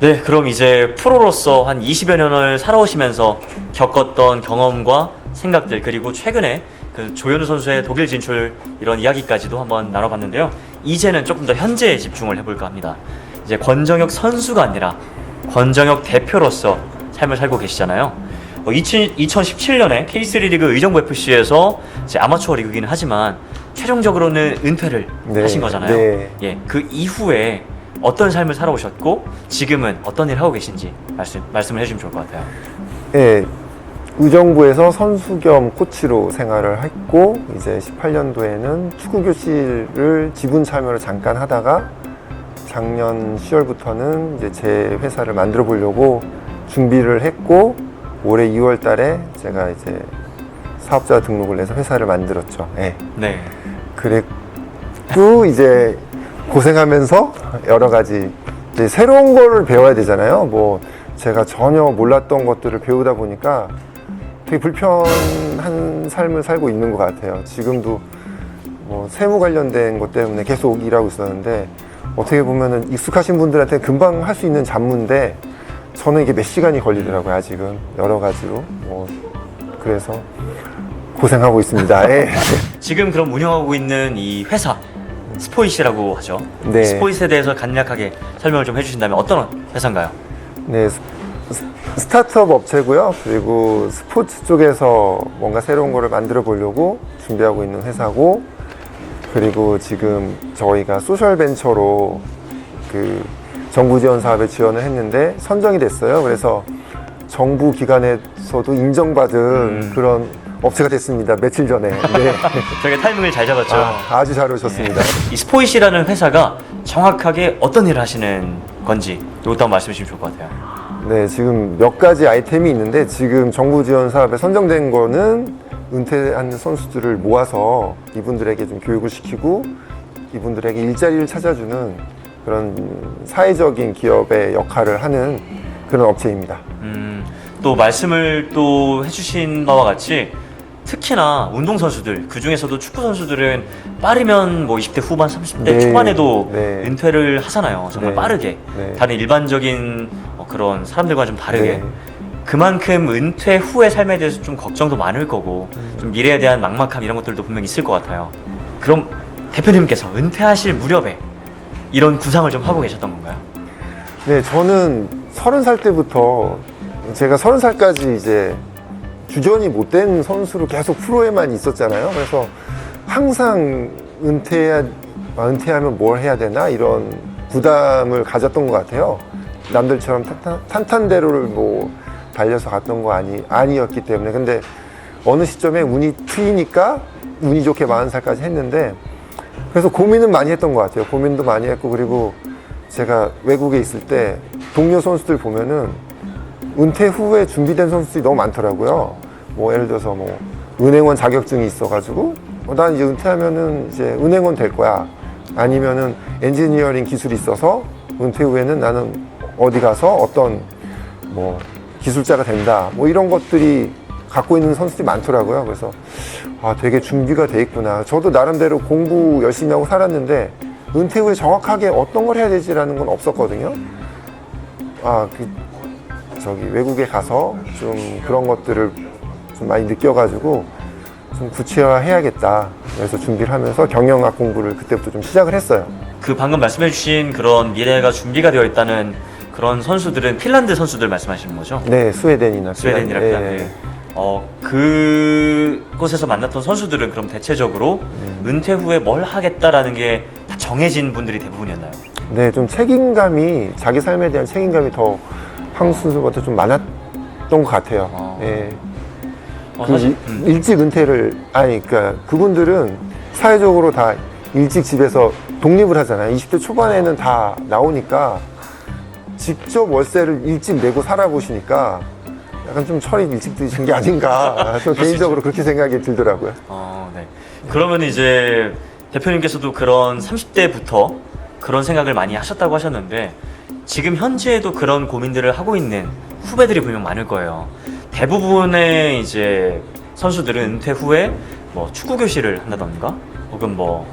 네, 그럼 이제 프로로서 한 20여 년을 살아오시면서 겪었던 경험과 생각들 그리고 최근에 그 조현우 선수의 독일 진출 이런 이야기까지도 한번 나눠봤는데요. 이제는 조금 더 현재에 집중을 해볼까 합니다. 이제 권정혁 선수가 아니라 권정혁 대표로서 삶을 살고 계시잖아요. 어, 2000, 2017년에 K3 리그 의정부 FC에서 이제 아마추어 리그기는 하지만 최종적으로는 은퇴를 네, 하신 거잖아요. 네. 예, 그 이후에 어떤 삶을 살아오셨고 지금은 어떤 일을 하고 계신지 말씀 말씀을 해주면 좋을 것 같아요. 예, 의정부에서 선수 겸 코치로 생활을 했고 이제 18년도에는 축구 교실을 지분 참여를 잠깐 하다가 작년 10월부터는 이제 제 회사를 만들어 보려고 준비를 했고 올해 2월 달에 제가 이제 사업자 등록을 해서 회사를 만들었죠. 예. 네. 그랬고 이제 고생하면서 여러 가지 새로운 거를 배워야 되잖아요. 뭐 제가 전혀 몰랐던 것들을 배우다 보니까 되게 불편한 삶을 살고 있는 것 같아요. 지금도 뭐 세무 관련된 것 때문에 계속 일하고 있었는데 어떻게 보면은 익숙하신 분들한테 금방 할 수 있는 잡무인데 저는 이게 몇 시간이 걸리더라고요. 아직은 여러 가지로 뭐 그래서 고생하고 있습니다. 예. 지금 그럼 운영하고 있는 이 회사 스포이시라고 하죠. 네. 스포이스에 대해서 간략하게 설명을 좀 해주신다면 어떤 회사인가요? 네, 스- 스- 스 타트업 업체고요. 그리고 스포츠 쪽에서 뭔가 새로운 거를 만들어 보려고 준비하고 있는 회사고, 그리고 지금 저희가 소셜 벤처로 그 정부 지원 사업에 지원을 했는데 선정이 됐어요. 그래서 정부 기관에서도 인정받은 음. 그런 업체가 됐습니다. 며칠 전에. 네. 되게 타이밍을 잘 잡았죠. 아, 아주 잘 오셨습니다. 이 스포이시라는 회사가 정확하게 어떤 일을 하시는 건지 이것도 한번 말씀해 주시면 좋을 것 같아요. 네, 지금 몇 가지 아이템이 있는데 지금 정부 지원 사업에 선정된 거는 은퇴한 선수들을 모아서 이분들에게 좀 교육을 시키고 이분들에게 일자리를 찾아주는 그런 사회적인 기업의 역할을 하는 그런 업체입니다. 음, 또 말씀을 또 해주신 바와 같이 특히나 운동 선수들 그 중에서도 축구 선수들은 빠르면 뭐 20대 후반, 30대 네, 초반에도 네. 은퇴를 하잖아요. 정말 네, 빠르게 네. 다른 일반적인 어, 그런 사람들과 좀 다르게 네. 그만큼 은퇴 후의 삶에 대해서 좀 걱정도 많을 거고 음. 좀 미래에 대한 막막함 이런 것들도 분명 히 있을 것 같아요. 그럼 대표님께서 은퇴하실 무렵에 이런 구상을 좀 하고 계셨던 건가요? 네, 저는 서른 살 때부터 제가 서른 살까지 이제 주전이 못 된 선수로 계속 프로에만 있었잖아요. 그래서 항상 은퇴해야, 아, 은퇴하면 뭘 해야 되나 이런 부담을 가졌던 것 같아요. 남들처럼 탄탄, 탄탄 대로를 뭐 달려서 갔던 거 아니, 아니었기 때문에. 근데 어느 시점에 운이 트이니까 운이 좋게 40살까지 했는데 그래서 고민은 많이 했던 것 같아요. 고민도 많이 했고 그리고 제가 외국에 있을 때 동료 선수들 보면은 은퇴 후에 준비된 선수들이 너무 많더라고요. 뭐 예를 들어서 뭐 은행원 자격증이 있어가지고 어, 난 이제 은퇴하면은 이제 은행원 될 거야. 아니면은 엔지니어링 기술이 있어서 은퇴 후에는 나는 어디 가서 어떤 뭐 기술자가 된다. 뭐 이런 것들이 갖고 있는 선수들이 많더라고요. 그래서 아 되게 준비가 돼 있구나. 저도 나름대로 공부 열심히 하고 살았는데 은퇴 후에 정확하게 어떤 걸 해야 되지라는 건 없었거든요. 아, 그 저기 외국에 가서 좀 그런 것들을 좀 많이 느껴가지고 좀 구체화해야겠다. 그래서 준비를 하면서 경영학 공부를 그때부터 좀 시작을 했어요. 그 방금 말씀해주신 그런 미래가 준비가 되어 있다는 그런 선수들은 핀란드 선수들 말씀하시는 거죠? 네, 스웨덴이나 스웨덴이랑 핀란드. 핀란드. 예, 어 그곳에서 만났던 선수들은 그럼 대체적으로 음. 은퇴 후에 뭘 하겠다라는 게 다 정해진 분들이 대부분이었나요? 네, 좀 책임감이 자기 삶에 대한 책임감이 더 한국 선수보다 좀 많았던 것 같아요. 어. 예. 어, 그 사실 일- 음. 일찍 은퇴를 아니 그러니까 그분들은 사회적으로 다 일찍 집에서 독립을 하잖아요. 20대 초반에는 다 나오니까 직접 월세를 일찍 내고 살아보시니까 약간 좀 철이 일찍 드신 게 아닌가. 저 개인적으로 그렇게 생각이 들더라고요. 어, 네. 그러면 이제 대표님께서도 그런 30대부터 그런 생각을 많이 하셨다고 하셨는데 지금 현재에도 그런 고민들을 하고 있는 후배들이 분명 많을 거예요. 대부분의 이제 선수들은 은퇴 후에 뭐 축구 교실을 한다던가 혹은 뭐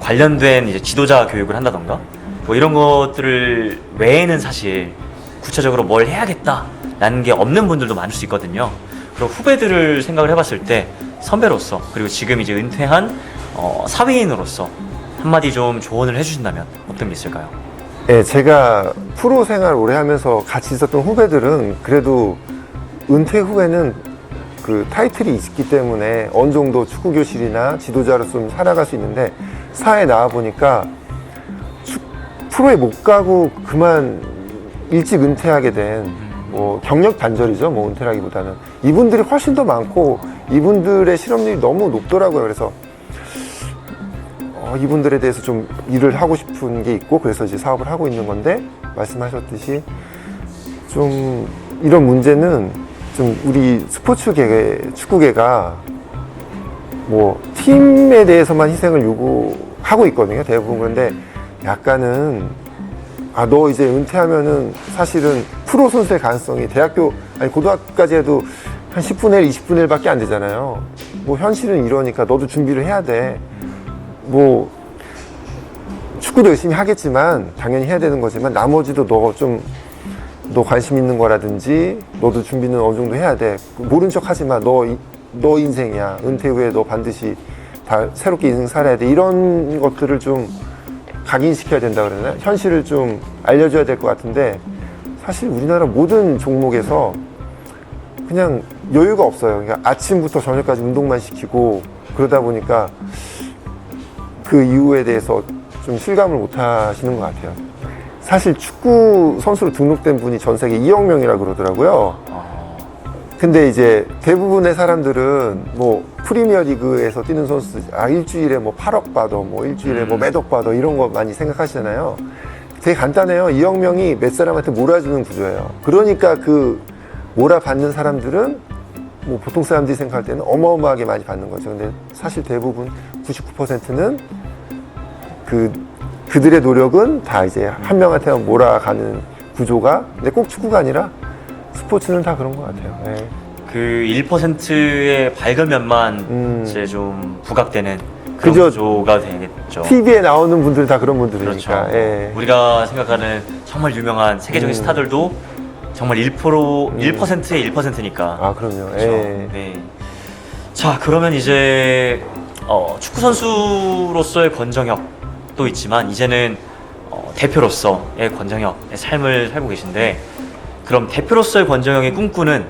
관련된 이제 지도자 교육을 한다던가 뭐 이런 것들을 외에는 사실 구체적으로 뭘 해야겠다라는 게 없는 분들도 많을 수 있거든요. 그리고 후배들을 생각을 해봤을 때 선배로서 그리고 지금 이제 은퇴한 어, 사회인으로서 한마디 좀 조언을 해주신다면 어떤 게 있을까요? 예, 제가 프로 생활 오래 하면서 같이 있었던 후배들은 그래도 은퇴 후에는 그 타이틀이 있기 때문에 어느 정도 축구 교실이나 지도자로서 좀 살아갈 수 있는데 사회에 나와 보니까 축- 프로에 못 가고 그만 일찍 은퇴하게 된 뭐 경력 단절이죠. 뭐 은퇴라기보다는 이분들이 훨씬 더 많고 이분들의 실업률이 너무 높더라고요. 그래서 어, 이분들에 대해서 좀 일을 하고 싶은 게 있고 그래서 이제 사업을 하고 있는 건데 말씀하셨듯이 좀 이런 문제는 좀 우리 스포츠계 축구계가 뭐 팀에 대해서만 희생을 요구하고 있거든요 대부분. 그런데 약간은 아 너 이제 은퇴하면은 사실은 프로 선수의 가능성이 대학교 아니 고등학교까지 해도 한 10분의 1, 20분의 1밖에 안 되잖아요. 뭐 현실은 이러니까 너도 준비를 해야 돼 뭐 축구도 열심히 하겠지만 당연히 해야 되는 거지만 나머지도 너 좀 너 관심 있는 거라든지 너도 준비는 어느 정도 해야 돼. 모른 척 하지 마너 너 인생이야. 은퇴 후에 너 반드시 다 새롭게 인생 살아야 돼. 이런 것들을 좀 각인시켜야 된다 그러나? 현실을 좀 알려줘야 될 것 같은데 사실 우리나라 모든 종목에서 그냥 여유가 없어요. 그러니까 아침부터 저녁까지 운동만 시키고 그러다 보니까 그 이유에 대해서 좀 실감을 못 하시는 것 같아요. 사실 축구 선수로 등록된 분이 전 세계 2억 명이라 그러더라고요. 근데 이제 대부분의 사람들은 뭐 프리미어 리그에서 뛰는 선수 아 일주일에 뭐 8억 받아 뭐 일주일에 뭐 음. 몇억 받아 이런 거 많이 생각하시잖아요. 되게 간단해요. 2억 명이 몇 사람한테 몰아주는 구조예요. 그러니까 그 몰아받는 사람들은 뭐 보통 사람들이 생각할 때는 어마어마하게 많이 받는 거죠. 근데 사실 대부분 99%는 그 그들의 노력은 다 이제 한 명한테 몰아가는 구조가 근데 꼭 축구가 아니라 스포츠는 다 그런 것 같아요. 예. 그 1%의 밝은 면만 음. 이제 좀 부각되는 그런 그죠. 구조가 되겠죠. TV에 나오는 분들 다 그런 분들이니까. 그렇죠. 예. 우리가 생각하는 정말 유명한 세계적인 음. 스타들도 정말 1% 1%의 1%니까. 아 그럼요. 그렇죠. 예. 네. 자 그러면 이제 어, 축구 선수로서의 권정혁 도 있지만 이제는 어, 대표로서의 권정혁의 삶을 살고 계신데 그럼 대표로서의 권정혁이 꿈꾸는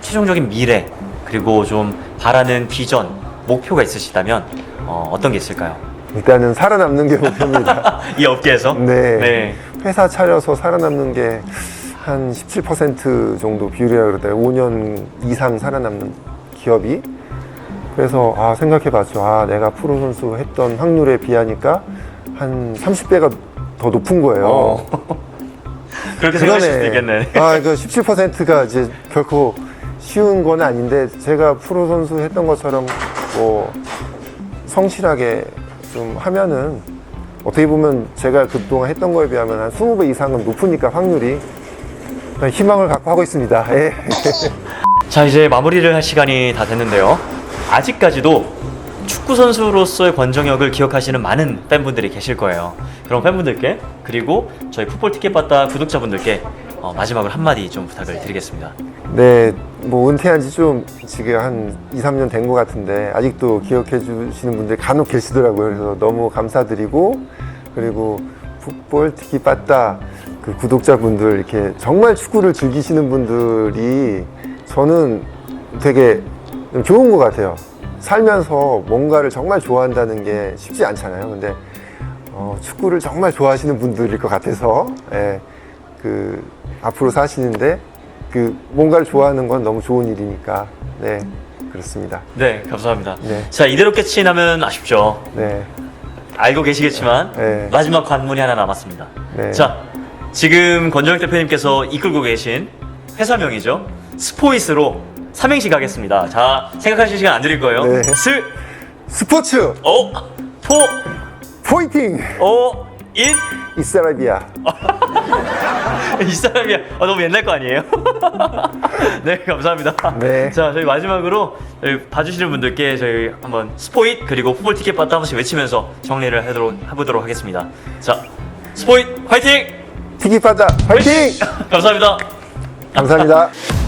최종적인 미래 그리고 좀 바라는 비전 목표가 있으시다면 어, 어떤 게 있을까요? 일단은 살아남는 게 목표입니다. 이 업계에서 네. 네. 회사 차려서 살아남는 게 한 17% 정도 비율이라 그러더라고요. 5년 이상 살아남는 기업이. 그래서 아 생각해 봤죠. 아 내가 프로 선수 했던 확률에 비하니까 한 30배가 더 높은 거예요. 어. 그렇게 생각하실 수도 있겠네. 아, 그 17%가 이제 결코 쉬운 건 아닌데 제가 프로 선수 했던 것처럼 뭐 성실하게 좀 하면은 어떻게 보면 제가 그동안 했던 거에 비하면 한 20배 이상은 높으니까 확률이 희망을 갖고 하고 있습니다. 예. 자 이제 마무리를 할 시간이 다 됐는데요. 아직까지도 축구 선수로서의 권정혁을 기억하시는 많은 팬분들이 계실 거예요. 그럼 팬분들께 그리고 저희 풋볼 티켓 받다 구독자분들께 어, 마지막으로 한마디 좀 부탁을 드리겠습니다. 네, 뭐 은퇴한 지 좀 지금 한 2, 3년 된 것 같은데 아직도 기억해 주시는 분들 간혹 계시더라고요. 그래서 너무 감사드리고 그리고 풋볼 티키 빠따 그 구독자분들 이렇게 정말 축구를 즐기시는 분들이 저는 되게 좀 좋은 것 같아요. 살면서 뭔가를 정말 좋아한다는 게 쉽지 않잖아요. 근데 어, 축구를 정말 좋아하시는 분들일 것 같아서 예, 그 앞으로 사시는데 그 뭔가를 좋아하는 건 너무 좋은 일이니까 네 그렇습니다. 네 감사합니다. 네. 자 이대로 끝이 나면 아쉽죠. 네, 알고 계시겠지만 네. 마지막 관문이 하나 남았습니다. 네. 자 지금 권정혁 대표님께서 이끌고 계신 회사명이죠. 스포이스로 삼행시 가겠습니다. 자 생각하실 시간 안 드릴 거예요. 네. 스, 스포츠 오, 포, 포이팅 오, 인. 이스라비아 이 사람이야. 아, 너무 옛날 거 아니에요? 네, 감사합니다. 네. 자, 저희 마지막으로 저희 봐주시는 분들께 저희 한번 스포잇 그리고 풋볼 티켓 받다 한 번씩 외치면서 정리를 하도록, 해보도록 하겠습니다. 자, 스포잇 화이팅! 티키파자 화이팅! 감사합니다. 감사합니다.